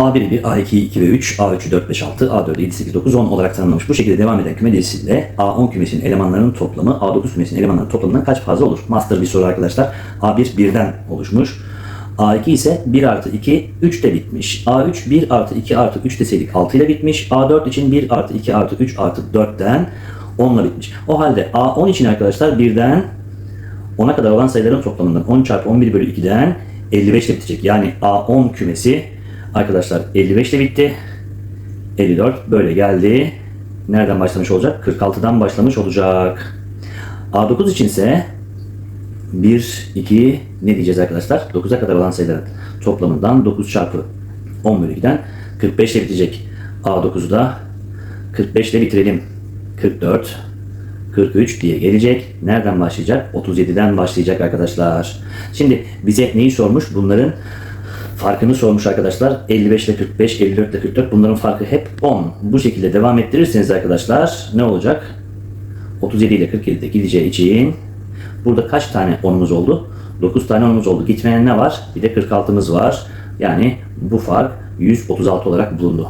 A1'i 1, A2'yi 2 ve 3, A3'ü 4, 5, 6, A4'ü 7, 8, 9, 10 olarak tanımlamış. Bu şekilde devam eden küme dizisiyle A10 kümesinin elemanlarının toplamı A9 kümesinin elemanlarının toplamından kaç fazla olur? Master bir soru arkadaşlar. A1 birden oluşmuş. A2 ise 1 artı 2, 3 de bitmiş. A3 1 artı 2 artı 3 deseydik 6 ile bitmiş. A4 için 1 artı 2 artı 3 artı 4'ten 10 ile bitmiş. O halde A10 için arkadaşlar birden 10'a kadar olan sayıların toplamından 10 çarpı 11 bölü 2'den 55 ile bitecek. Yani A10 kümesi arkadaşlar 55 ile bitti. 54 böyle geldi. Nereden başlamış olacak? 46'dan başlamış olacak. A9 için ise 1, 2 ne diyeceğiz arkadaşlar? 9'a kadar olan sayıların toplamından 9 çarpı 10 bölü 2'den 45 ile bitecek. A9'u da 45 ile bitirelim. 44, 43 diye gelecek. Nereden başlayacak? 37'den başlayacak arkadaşlar. Şimdi bize neyi sormuş? Bunların farkını sormuş arkadaşlar. 55 ile 45, 54 ile 44 bunların farkı hep 10. Bu şekilde devam ettirirseniz arkadaşlar ne olacak? 37 ile 47'de gideceği için burada kaç tane 10'umuz oldu? 9 tane 10'umuz oldu. Gitmeyen ne var? Bir de 46'mız var. Yani bu fark 136 olarak bulundu.